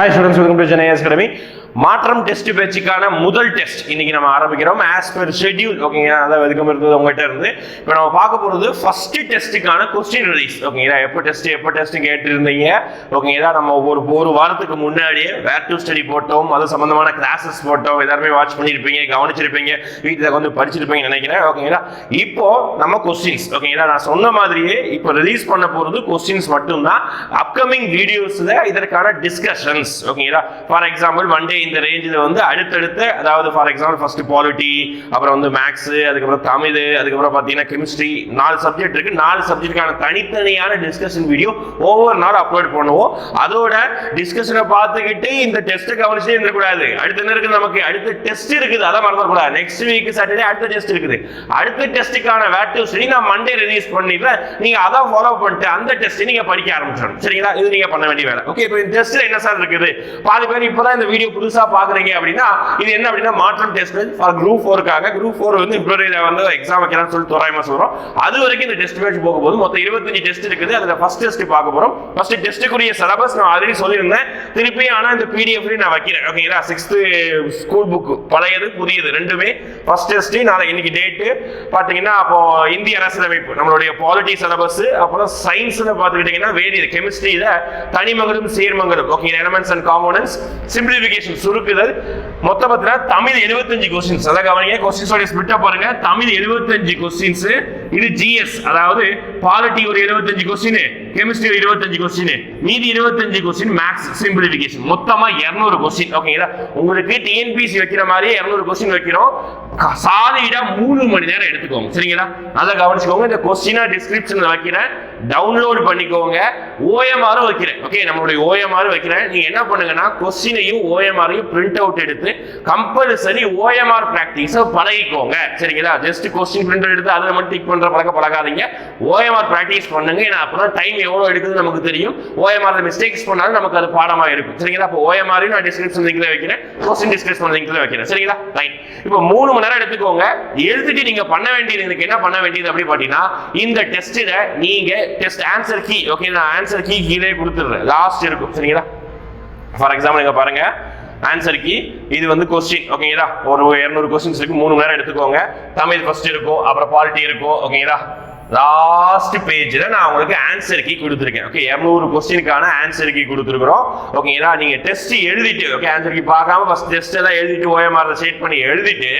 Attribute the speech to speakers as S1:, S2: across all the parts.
S1: hi students welcome to Chennai academy மாற்றம் test பேச்சுக்கான முதல் டெஸ்ட் இன்னைக்கு நம்ம ஆரம்பிக்கிறோம். ஆஸ் பர் ஷெட்யூல் ஓகேங்களா அதாவது வெதுக்கம் இருந்தது உங்ககிட்ட இருந்து. இப்போ நம்ம பார்க்க போகிறது ஃபர்ஸ்ட் டெஸ்ட்டுக்கான கொஸ்டின் ரிலீஸ் ஓகேங்களா எப்போ டெஸ்ட் எப்போ டெஸ்ட் கேட்டிருந்தீங்க? ஓகேங்களா நம்ம ஒரு ஒரு வாரத்துக்கு முன்னாடியே வேர் டு ஸ்டடி போட்டோம். அது சம்மந்தமான கிளாஸஸ் போட்டோம். எல்லாருமே வாட்ச் பண்ணியிருப்பீங்க கவனிச்சிருப்பீங்க. வீட்டில் வந்து படிச்சிருப்பீங்கன்னு நினைக்கிறேன். ஓகேங்களா இப்போ நம்ம கொஸ்டின்ஸ் ஓகேங்களா நான் சொன்ன மாதிரியே இப்போ ரிலீஸ் பண்ண போகிறது கொஸ்டின்ஸ் மட்டும்தான். அப்கமிங் வீடியோஸில் இதற்கான டிஸ்கஷன்ஸ் ஓகேங்களா ஃபார் எக்ஸாம்பிள் ஒன் டே இந்த ரேஞ்சில் வந்து அடுத்தடுத்து அதாவது ஃபார் எக்ஸாம்பிள் ஃபர்ஸ்ட் பாலிட்டி அப்புறம் வந்து மேக்ஸு அதுக்கப்புறம் தமிழ் அதுக்கப்புறம் பார்த்தீங்கன்னா கெமிஸ்ட்ரி நாலு சப்ஜெக்ட் இருக்கு. நாலு சப்ஜெக்ட்டுக்கான தனித்தனியான டிஸ்கஷன் வீடியோ ஒவ்வொரு நாள் அப்லோட் பண்ணுவோம். அதோட டிஸ்கஷனை பார்த்துக்கிட்டு இந்த டெஸ்ட்டை கவனிச்சே இருந்தக்கூடாது அடுத்த என்ன இருக்குது நமக்கு? அடுத்த டெஸ்ட் இருக்குது. அதை மறந்துடக்கூடாது நெக்ஸ்ட் வீக் சாட்டர்டே அடுத்த டெஸ்ட் இருக்குது. அடுத்த டெஸ்ட்டுக்கான வேட்டிவ் சரி நான் மண்டே ரிலீஸ் பண்ணிடுறேன் நீங்கள் அதை ஃபாலோ பண்ணிட்டு அந்த டெஸ்ட்டை நீங்கள் படிக்க ஆரம்பிச்சிடணும். சரிங்களா? இது நீங்கள் பண்ண வேண்டிய வேலை. ஓகே இப்போ இந்த டெஸ்ட்டில் என்ன சார் இருக்குது? பாதி பேர் இப்போ தான் இந்த வீடியோ புதுசு பார்க்குறீங்க அப்படின்னா இது என்ன அப்படின்னா மாற்றம் டெஸ்ட் ஃபார் குரூப் ஃபோருக்காக குரூப் ஃபோர் வந்து பிப்ரவரியில் வந்து எக்ஸாம் வைக்கலாம்னு சொல்லி தோராயமாக சொல்கிறோம் அது வரைக்கும் இந்த டெஸ்ட் பேட்ச் போகும்போது மொத்தம் இருபத்தஞ்சு டெஸ்ட் இருக்குது. அதில் ஃபர்ஸ்ட் டெஸ்ட் பார்க்க போகிறோம் ஃபர்ஸ்ட் டெஸ்ட்டுக்குரிய சிலபஸ் நான் ஆல்ரெடி சொல்லியிருந்தேன். திருப்பி ஆனால் இந்த பிடிஎஃப்லேயும் நான் வைக்கிறேன் ஓகேங்களா சிக்ஸ்த்து ஸ்கூல் புக் பழையது புதியது ரெண்டுமே. ஃபர்ஸ்ட் டெஸ்ட் நான் இன்னைக்கு டேட்டு பார்த்தீங்கன்னா அப்போ இந்திய அரசியலமைப்பு நம்மளுடைய பாலிட்டி சிலபஸ் அப்புறம் சயின்ஸ்ல பாத்துக்கிட்டீங்கன்னா வேதியியல் கெமிஸ்ட்ரியில தனிமங்களும் சேர்மங்களும் okay elements and components simplification சுருக்குதல் மொத்தம் பார்த்தீங்கன்னா தமிழ் 75 கொஸ்டின்ஸ் அதான் கவனிங்க கொஸ்டின்ஸோட ஸ்பிட்டா பாருங்க தமிழ் 75 கொஸ்டின்ஸ் இது ஜிஎஸ் அதாவது பாலிட்டி ஒரு 75 கொஸ்டின் கெமிஸ்ட்ரி ஒரு 25 கொஸ்டின் மீதி 25 கொஸ்டின் மேக்ஸ் சிம்பிளிஃபிகேஷன் மொத்தமா 200 கொஸ்டின் ஓகேங்களா உங்களுக்கு டிஎன்பிசி வைக்கிற மாதிரியே 200 கொஸ்டின் வைக்கிறோம். சாலிடா மூணு மணி நேரம் எடுத்துக்கோங்க சரிங்களா? அதை கவனிச்சுக்கோங்க இந்த கொஸ்டினா டிஸ்கிரிப்ஷன்ல வைக்கிறேன். டவுன்லோட் பண்ணிக்கோங்க. ஓஎம்ஆரும் வைக்கிறேன் ஓகே நம்மளுடைய ஓஎம்ஆர் வைக்கிறேன். நீங்க என்ன பண்ணுங்கன்னா கொஸ்டினையும் ஓஎம்ஆரையும் பிரிண்ட் அவுட் எடுத்து கம்பல்சரி ஓஎம்ஆர் பிராக்டிஸை பழகிக்கோங்க சரிங்களா? ஜஸ்ட் கொஸ்டின் பிரிண்ட் எடுத்து அதை மட்டும் டிக் பண்ற பழக்க பழகாதீங்க. ஓஎம்ஆர் பிராக்டிஸ் பண்ணுங்க. ஏன்னா அப்புறம் டைம் எவ்வளவு எடுக்குதுன்னு நமக்கு தெரியும். ஓஎம்ஆர் மிஸ்டேக்ஸ் பண்ணாலும் நமக்கு அது பாடமா இருக்கும். சரிங்களா? அப்போ ஓஎம்ஆர் நான் டிஸ்கிரிப்ஷன் லிங்க்ல வைக்கிறேன். கொஸ்டின் டிஸ்கிரிப்ஷன் லிங்க்ல வைக்கிறேன். சரிங்களா? ரைட் இப்போ மூணு மணி நேரம் எடுத்துக்கோங்க. எழுதிட்டு நீங்க பண்ண வேண்டியது எனக்கு என்ன பண்ண வேண்டியது அப்படி பாத்தீங்கன்னா இந்த டெஸ்ட்ல நீங்க டெஸ்ட் ஆன்சர் கீ ஓகே நான் ஆன்சர் கீ கீழே கொடுத்துடுறேன். லாஸ்ட் இருக்கும். சரிங்களா? ஃபார் எக்ஸாம்பிள் இங்க பாருங்க. ஆன்சர் இது வந்து கொஸ்டின் ஓகேங்களா ஒரு இரநூறு கொஸ்டின்ஸ் இருக்கு மூணு மணி நேரம் எடுத்துக்கோங்க. தமிழ் ஃபர்ஸ்ட் இருக்கும் அப்புறம் பாலிட்டி இருக்கும் ஓகேங்களா லாஸ்ட் பேஜில் நான் உங்களுக்கு ஆன்சர் கீ கொடுத்துருக்கேன். ஓகே இரநூறு கொஸ்டினுக்கான ஆன்சர் கீ கொடுத்துருக்குறோம். ஓகேங்களா நீங்கள் டெஸ்ட் எழுதிட்டு ஓகே ஆன்சர் கீ பார்க்காம ஃபஸ்ட் டெஸ்ட் எல்லாம் எழுதிட்டு ஓஎம்ஆர் செட் பண்ணி எழுதிட்டு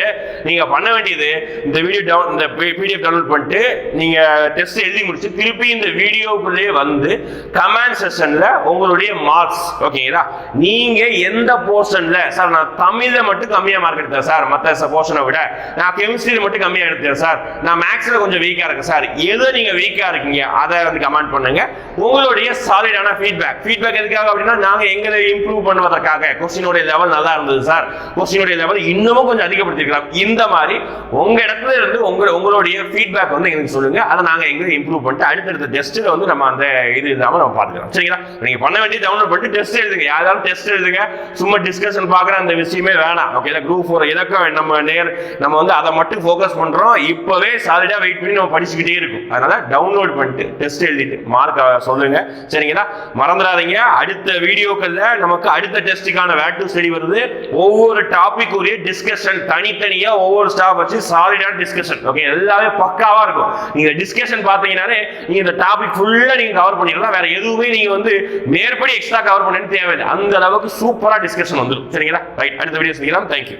S1: நீங்கள் பண்ண வேண்டியது இந்த வீடியோ டவுன் இந்த பிடிஎஃப் டவுன்லோட் பண்ணிட்டு நீங்கள் டெஸ்ட் எழுதி முடிச்சு திருப்பி இந்த வீடியோக்குள்ளேயே வந்து கமெண்ட் செஷனில் உங்களுடைய மார்க்ஸ் ஓகேங்களா நீங்கள் எந்த போர்ஷனில் சார் நான் தமிழில் மட்டும் கம்மியாக மார்க் எடுத்தேன் சார் மற்ற போர்ஷனை விட. நான் கெமிஸ்ட்ரியில் மட்டும் கம்மியாக எடுத்தேன் சார் நான் மேக்ஸில் கொஞ்சம் வீக்காக இருக்கேன் சார் எது நீங்க வீக்கா இருக்கீங்க அதை வந்து கமெண்ட் பண்ணுங்க. உங்களுடைய சாலிடான ஃபீட்பேக் ஃபீட்பேக் எதுக்காக அப்படின்னா நாங்க எங்களை இம்ப்ரூவ் பண்ணுவதற்காக. கொஸ்டினுடைய லெவல் நல்லா இருந்தது சார் கொஸ்டினுடைய லெவல் இன்னமும் கொஞ்சம் அதிகப்படுத்திருக்கலாம் இந்த மாதிரி உங்க இடத்துல இருந்து உங்க உங்களுடைய ஃபீட்பேக் வந்து எங்களுக்கு சொல்லுங்க. அதை நாங்க எங்களை இம்ப்ரூவ் பண்ணிட்டு அடுத்தடுத்த டெஸ்ட்ல வந்து நம்ம அந்த இது இல்லாம நம்ம பாத்துக்கலாம் சரிங்களா? நீங்க பண்ண வேண்டிய டவுன்லோட் பண்ணிட்டு டெஸ்ட் எழுதுங்க. யாராவது டெஸ்ட் எழுதுங்க. சும்மா டிஸ்கஷன் பாக்குற அந்த விஷயமே வேணாம். ஓகே குரூப் ஃபோர் இலக்கம் நம்ம நேர் நம்ம வந்து அதை மட்டும் ஃபோக்கஸ் பண்றோம். இப்பவே சாலிடா வெயிட் பண்ணி நம்ம படிச்சுக்கிட்டே இருக்கும். அதனால டவுன்லோட் பண்ணிட்டு டெஸ்ட் எழுதிட்டு மார்க் சொல்லுங்க. சரிங்களா? மறந்துடாதீங்க. அடுத்த வீடியோக்கள்ல நமக்கு அடுத்த டெஸ்ட்டுக்கான வேட்டு ஸ்டடி வருது. ஒவ்வொரு டாபிக் உரிய டிஸ்கஷன் தனித்தனியா ஒவ்வொரு ஸ்டாஃப் வச்சு சாலிடான டிஸ்கஷன் ஓகே எல்லாமே பக்காவா இருக்கும். நீங்க டிஸ்கஷன் பாத்தீங்கன்னாலே நீங்க இந்த டாபிக் ஃபுல்லா நீங்க கவர் பண்ணிடலாம். வேற எதுவுமே நீங்க வந்து மேற்படி எக்ஸ்ட்ரா கவர் பண்ணணும்னு தேவையில்லை. அந்த அளவுக்கு சூப்பரா டிஸ்கஷன் வந்துடும். சரிங்களா? ரைட் அடுத்த வீடியோ சந்திக்கலாம். தேங்க்யூ